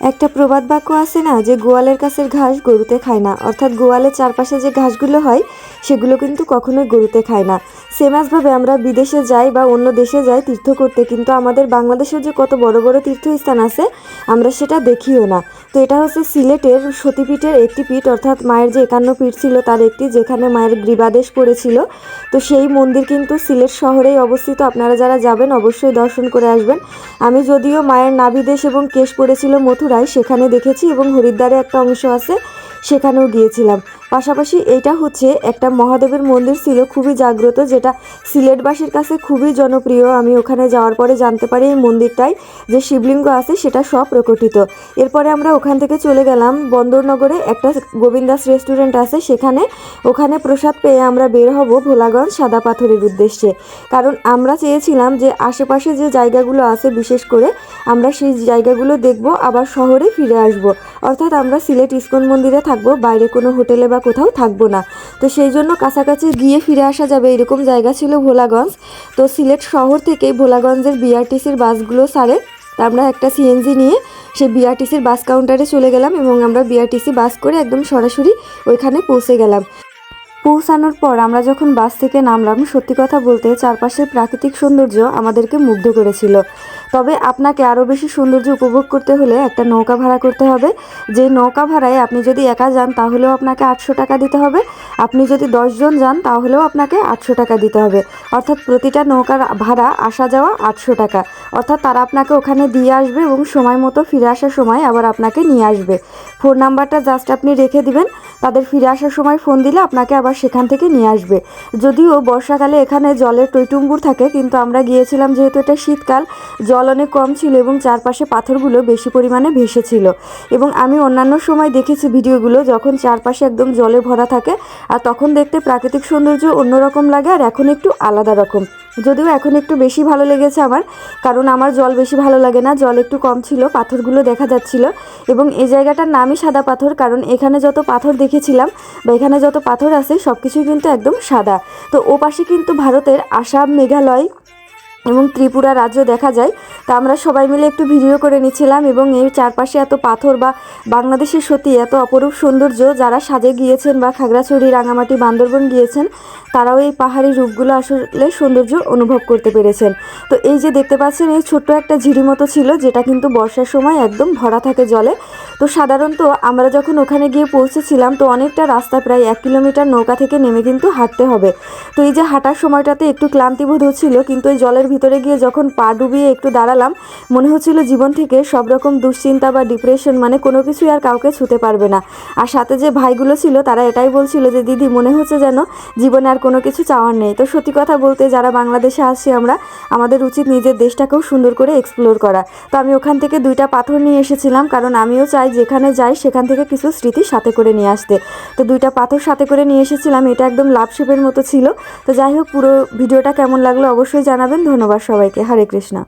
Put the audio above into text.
একটা প্রবাদ বাক্য আছে না যে গোয়ালের কাছের ঘাস গরুতে খায় না। অর্থাৎ গোয়ালের চারপাশে যে ঘাসগুলো হয়, সেগুলো কিন্তু কখনোই গরুতে খায় না। সেমাসভাবে আমরা বিদেশে যাই বা অন্য দেশে যাই তীর্থ করতে, কিন্তু আমাদের বাংলাদেশের যে কত বড় বড় তীর্থস্থান আছে, আমরা সেটা দেখিও না। তো এটা হচ্ছে সিলেটের সতীপীঠের একটি পীঠ, অর্থাৎ মায়ের যে একান্ন পীঠ ছিল তার একটি, যেখানে মায়ের গ্রীবাদেশ পড়েছিল। তো সেই মন্দির কিন্তু সিলেট শহরেই অবস্থিত। আপনারা যারা যাবেন, অবশ্যই দর্শন করে আসবেন। আমি যদিও মায়ের নাভিদেশ এবং কেশ পড়েছিল মথুরায় সেখানে দেখেছি এবং হরিদ্বারে একটা অংশ আছে সেখানেও গিয়েছিলাম। পাশাপাশি এইটা হচ্ছে একটা মহাদেবের মন্দির ছিল, খুবই জাগ্রত, যেটা সিলেটবাসীর কাছে খুবই জনপ্রিয়। আমি ওখানে যাওয়ার পরে জানতে পারি এই মন্দিরটায় যে শিবলিঙ্গ আছে, সেটা সব প্রকটিত। এরপরে আমরা ওখান থেকে চলে গেলাম বন্দরনগরে, একটা গোবিন্দাস রেস্টুরেন্ট আছে, সেখানে ওখানে প্রসাদ পেয়ে আমরা বের হব ভোলাগঞ্জ সাদা পাথরের উদ্দেশ্যে। কারণ আমরা চেয়েছিলাম যে আশেপাশে যে জায়গাগুলো আছে, বিশেষ করে আমরা সেই জায়গাগুলো দেখব, আবার শহরে ফিরে আসব। অর্থাৎ আমরা সিলেট ইস্কন মন্দিরে থাকব, বাইরে কোনো হোটেলে বা কোথাও থাকব না। তো সেই জন্য কাছাকাছি গিয়ে ফিরে আসা যাবে। এরকম জায়গা ছিল ভোলাগঞ্জ। তো সিলেট শহর থেকেই ভোলাগঞ্জের বিআরটিসির বাসগুলো সারে। তা আমরা একটা সিএনজি নিয়ে সেই বিআরটিসির বাস কাউন্টারে চলে গেলাম এবং আমরা বিআরটিসি বাস করে একদম সরাসরি ওইখানে পৌঁছে গেলাম। পৌঁছানোর পর আমরা যখন বাস থেকে নামলাম, সত্যি কথা বলতে চারপাশের প্রাকৃতিক সৌন্দর্য আমাদেরকে মুগ্ধ করেছিল। তবে আপনাকে আরও বেশি সৌন্দর্য উপভোগ করতে হলে একটা নৌকা ভাড়া করতে হবে। যে নৌকা ভাড়ায় আপনি যদি একা যান, তাহলেও আপনাকে আটশো টাকা দিতে হবে। আপনি যদি দশজন যান, তাহলেও আপনাকে আটশো টাকা দিতে হবে। অর্থাৎ প্রতিটা নৌকার ভাড়া, আসা যাওয়া আটশো টাকা। অর্থাৎ তারা আপনাকে ওখানে দিয়ে আসবে এবং সময় মতো ফিরে আসার সময় আবার আপনাকে নিয়ে আসবে। ফোন নাম্বারটা জাস্ট আপনি রেখে দিবেন। তাদের ফিরে আসার সময় ফোন দিলে আপনাকে আবার সেখান থেকে নিয়ে আসবে। যদিও বর্ষাকালে এখানে জলের টৈটুম্বুর থাকে, কিন্তু আমরা গিয়েছিলাম যেহেতু এটা শীতকাল, জল অনেক কম ছিল এবং চারপাশে পাথরগুলো বেশি পরিমাণে ভেসেছিল। এবং আমি অন্যান্য সময় দেখেছি ভিডিওগুলো যখন চারপাশে একদম জলে ভরা থাকে, আর তখন দেখতে প্রাকৃতিক সৌন্দর্য অন্যরকম লাগে আর এখন একটু আলাদা রকম। যদিও এখন একটু বেশি ভালো লেগেছে আমার, কারণ আমার জল বেশি ভালো লাগে না, জল একটু কম ছিল, পাথরগুলো দেখা যাচ্ছিল। এবং এই জায়গাটার নামই সাদা পাথর, কারণ এখানে যত পাথর দেখেছিলাম বা এখানে যত পাথর আছে সব কিছুই কিন্তু একদম সাদা। তো ও পাশে কিন্তু ভারতের আসাম মেঘালয় এবং ত্রিপুরা রাজ্য দেখা যায়, তা আমরা সবাই মিলে একটু ভিডিও করে নিচ্ছিলাম এবং এই চারপাশে এত পাথর বা বাংলাদেশের সত্যি এত অপরূপ সৌন্দর্য যারা সাজে গিয়েছেন বা খাগড়াছড়ি, রাঙামাটি, বান্দরবন গিয়েছেন, তারাও এই পাহাড়ি রূপগুলো আসলে সৌন্দর্য অনুভব করতে পেরেছেন। তো এই যে দেখতে পাচ্ছেন, এই ছোট্ট একটা ঝিরি মতো ছিল, যেটা কিন্তু বর্ষার সময় একদম ভরা থাকে জলে। তো সাধারণত আমরা যখন ওখানে গিয়ে পৌঁছেছিলাম, তো অনেকটা রাস্তা প্রায় এক কিলোমিটার নৌকা থেকে নেমে কিন্তু হাঁটতে হবে। তো এই যে হাঁটার সময়টাতে একটু ক্লান্তিবোধ হচ্ছিল কিন্তু এই জলের ভিতরে গিয়ে যখন পা ডুবিয়ে একটু দাঁড়ালাম, মনে হচ্ছিল জীবন থেকে সব রকম দুশ্চিন্তা বা ডিপ্রেশন মানে কোনো কিছুই আর কাউকে ছুতে পারবে না। আর সাথে যে ভাইগুলো ছিল, তারা এটাই বলছিল যে, দিদি, মনে হচ্ছে যেন জীবনে আর কোনো কিছু চাওয়ার নেই। তো সত্যি কথা বলতে, যারা বাংলাদেশে আসছি আমরা, আমাদের উচিত নিজের দেশটাকেও সুন্দর করে এক্সপ্লোর করা। তো আমি ওখান থেকে দুইটা পাথর নিয়ে এসেছিলাম, কারণ আমিও চাই যেখানে যাই, সেখান থেকে কিছু স্মৃতি সাথে করে নিয়ে আসতে। তো দুইটা পাথর সাথে করে নিয়ে এসেছিলাম, এটা একদম লাভ শেপের মতো ছিল। তো যাই হোক, পুরো ভিডিওটা কেমন লাগল অবশ্যই জানাবেন। ধন্যবাদ সবাইকে। হরে কৃষ্ণা।